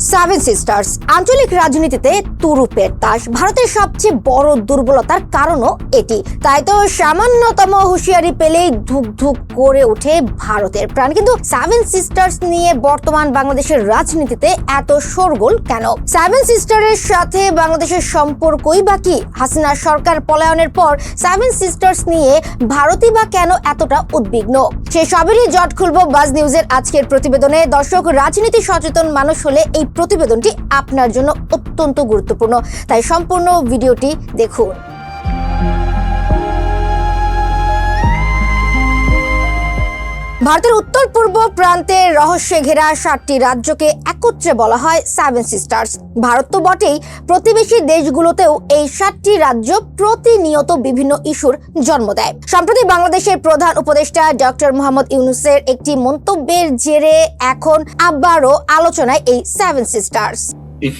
Seven sisters আঞ্চলিক রাজনীতিতে তুরুপের তাস ভারতের সবচেয়ে বড় দুর্বলতার কারণও এটি। তাই তো সামান্যতম হুঁশিয়ারি পেলেই ধুক ধুক করে ওঠে ভারতের প্রাণ। কিন্তু সেভেন সিস্টার্স নিয়ে বর্তমান বাংলাদেশের রাজনীতিতে এত শোরগোল কেন? সেভেন সিস্টারের সাথে বাংলাদেশের সম্পর্কই বা কি? হাসিনা সরকার পলায়নের পর সেভেন সিস্টার্স নিয়ে ভারতই বা কেন এতটা উদ্বিগ্ন? সে সবেরই জট খুলবো বাজ নিউজের আজকের প্রতিবেদনে। দর্শক, রাজনীতি সচেতন মানুষ হলে এই প্রতিবেদনটি আপনার জন্য অত্যন্ত গুরুত্বপূর্ণ। তাই সম্পূর্ণ ভিডিওটি দেখুন। ভারতের উত্তর পূর্ব প্রান্তে রহস্যে ঘেরা সাতটি রাজ্যকে একত্রে বলা হয় সেভেন সিস্টার্স ভারত তো বটেই, প্রতিবেশী দেশগুলোতেও এই সাতটি রাজ্য প্রতিনিয়ত বিভিন্ন ইস্যুর জন্ম দেয়। সম্প্রতি বাংলাদেশের প্রধান উপদেষ্টা ডক্টর মোহাম্মদ ইউনুসের একটি মন্তব্যের জেরে এখন আবারও আলোচনায় এই seven sisters if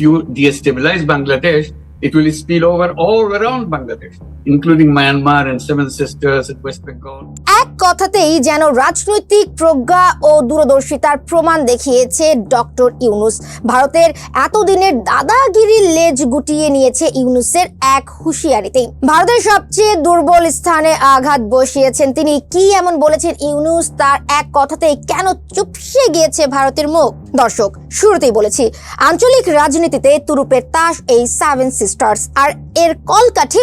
including Myanmar and Seven Sisters and West Bengal. এক কথাতেই যেন রাজনৈতিক প্রজ্ঞা ও দূরদর্শিতার প্রমাণ দেখিয়েছে ডক্টর ইউনুস। ভারতের এতদিনের দাদাগিরির লেজ গুটিয়ে নিয়েছে ইউনুসের এক হুঁশিয়ারিতে। ভারতের সবচেয়ে দুর্বল স্থানে আঘাত বসিয়েছেন তিনি। কি এমন বলেছেন ইউনুস, তার এক কথাতেই কেন চুপসে গিয়েছে ভারতের মুখ? দর্শক, শুরুতেই বলেছি, আঞ্চলিক রাজনীতিতে তুরুপের তাস এই সেভেন সিস্টার্স আর এর কলকাঠি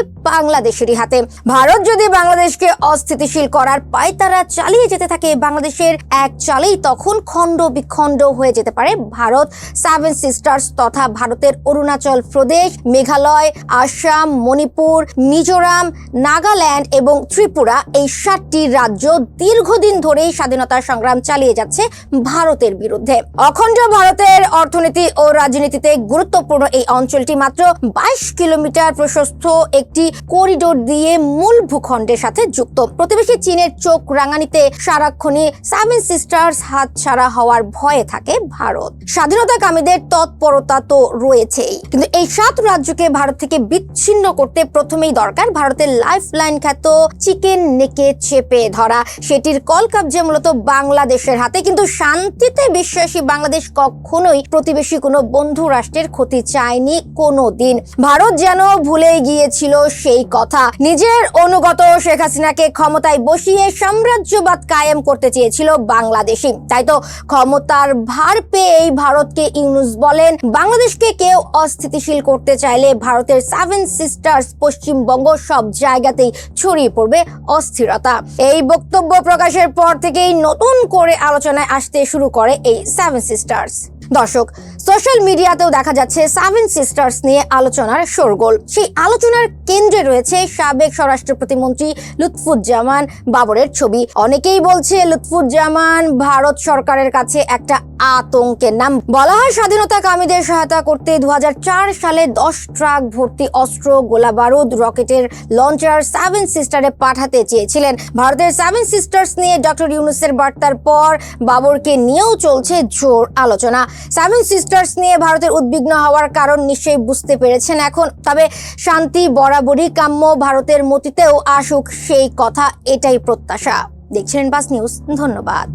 বাংলাদেশেরই হাতে। ভারত যদি বাংলাদেশকে অস্থিতিশীল করার পায়তারা চালিয়ে যেতে থাকে, বাংলাদেশের এক চালেই তখন খণ্ড বিখণ্ড হয়ে যেতে পারে ভারত। সেভেন সিস্টার্স তথা ভারতের অরুণাচল প্রদেশ, মেঘালয়, আসাম, মণিপুর, মিজোরাম, নাগাল্যান্ড এবং ত্রিপুরা এই সাতটি রাজ্য দীর্ঘদিন ধরেই স্বাধীনতা সংগ্রাম চালিয়ে যাচ্ছে ভারতের বিরুদ্ধে। অখণ্ড ভারতের অর্থনীতি ও রাজনীতিতে গুরুত্বপূর্ণ এই অঞ্চলটি মাত্র বাইশ কিলোমিটার প্রশস্ত একটি করিডোর দিয়ে মূল ভূখণ্ডের সাথে যুক্ত। প্রতিবেশী চীনের চোখ রাঙানিতে সারাক্ষণই সেভেন সিস্টার্স হাত ছাড়া হওয়ার ভয়ে থাকে ভারত। স্বাধীনতাকামীদের তৎপরতা তো রয়েছেই। কিন্তু এই সাত রাজ্যকে ভারত থেকে বিচ্ছিন্ন করতে প্রথমেই দরকার ভারতের লাইফ লাইন খ্যাত চিকেন নেকে চেপে ধরা। সেটির কল কাবজে মূলত বাংলাদেশের হাতে। কিন্তু শান্তিতে বিশ্বাসী বাংলাদেশ কখনোই প্রতিবেশী কোনো বন্ধু রাষ্ট্রের ক্ষতি চায়নি কোনো দিন ভারত যেন ভুলে গিয়েছিল সেই কথা। নিজের অনুগত শেখ হাসিনাকে ক্ষমতায় বসিয়ে সাম্রাজ্যবাদ কায়েম করতে চেয়েছিল বাংলাদেশি তাই তো ক্ষমতার ভার পেয়েই ভারতকে ইউনুস বলেন, বাংলাদেশকে কেউ অস্থিতিশীল করতে চাইলে ভারতের সেভেন সিস্টার্স পশ্চিমবঙ্গ সব জায়গাতেই ছড়িয়ে পড়বে অস্থিরতা। এই বক্তব্য প্রকাশের পর থেকেই নতুন করে আলোচনায় আসতে শুরু করে এই সেভেন সিস্টার্স দর্শক সোশ্যাল মিডিয়াতেও দেখা যাচ্ছে সেভেন সিস্টার্স নিয়ে আলোচনার শোরগোল। সেই আলোচনার কেন্দ্রে রয়েছে সাবেক স্বরাষ্ট্র প্রতিমন্ত্রী লুৎফুজ্জামান বাবরের ছবি। অনেকেই বলছে লুৎফুজ্জামান ভারত সরকারের কাছে একটা আতঙ্কের নাম। বলা হয় স্বাধীনতাকামীদের সহায়তা করতে দু সালে দশ ট্রাক ভর্তি অস্ত্র গোলা বারুদ রকেটের লঞ্চার সেভেন সিস্টারে পাঠাতে চেয়েছিলেন। ভারতের সেভেন সিস্টার্স নিয়ে ডক্টর ইউনুসের বার্তার পর বাবরকে নিয়েও চলছে জোর আলোচনা। সেভেন সিস্টার্স নিয়ে ভারতের উদ্বিগ্ন হওয়ার কারণ নিশ্চয়ই বুঝতে পেরেছেন এখন। তবে শান্তি বরাবরই কাম্য ভারতের মতিতেও আসুক সেই কথা এটাই প্রত্যাশা। দেখছিলেন বাস নিউজ ধন্যবাদ।